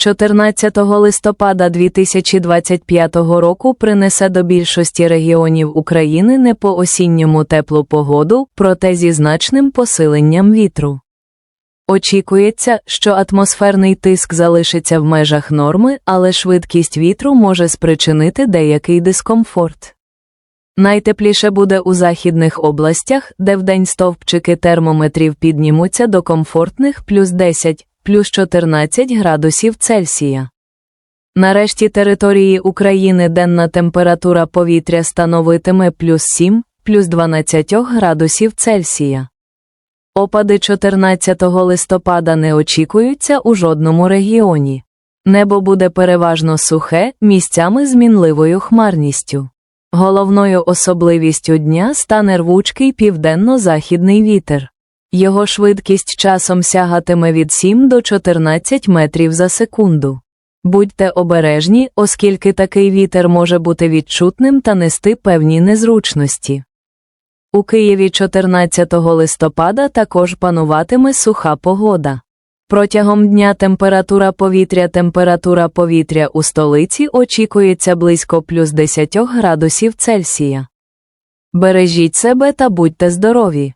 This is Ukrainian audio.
14 листопада 2025 року принесе до більшості регіонів України не по осінньому теплу погоду, проте зі значним посиленням вітру. Очікується, що атмосферний тиск залишиться в межах норми, але швидкість вітру може спричинити деякий дискомфорт. Найтепліше буде у західних областях, де вдень стовпчики термометрів піднімуться до комфортних плюс 10, плюс 14 градусів Цельсія. Нарешті території України денна температура повітря становитиме плюс 7, плюс 12 градусів Цельсія. Опади 14 листопада не очікуються у жодному регіоні. Небо буде переважно сухе, місцями з мінливою хмарністю. Головною особливістю дня стане рвучкий південно-західний вітер. Його швидкість часом сягатиме від 7 до 14 метрів за секунду. Будьте обережні, оскільки такий вітер може бути відчутним та нести певні незручності. У Києві 14 листопада також пануватиме суха погода. Протягом дня температура повітря температура повітря у столиці очікується близько плюс 10 градусів Цельсія. Бережіть себе та будьте здорові!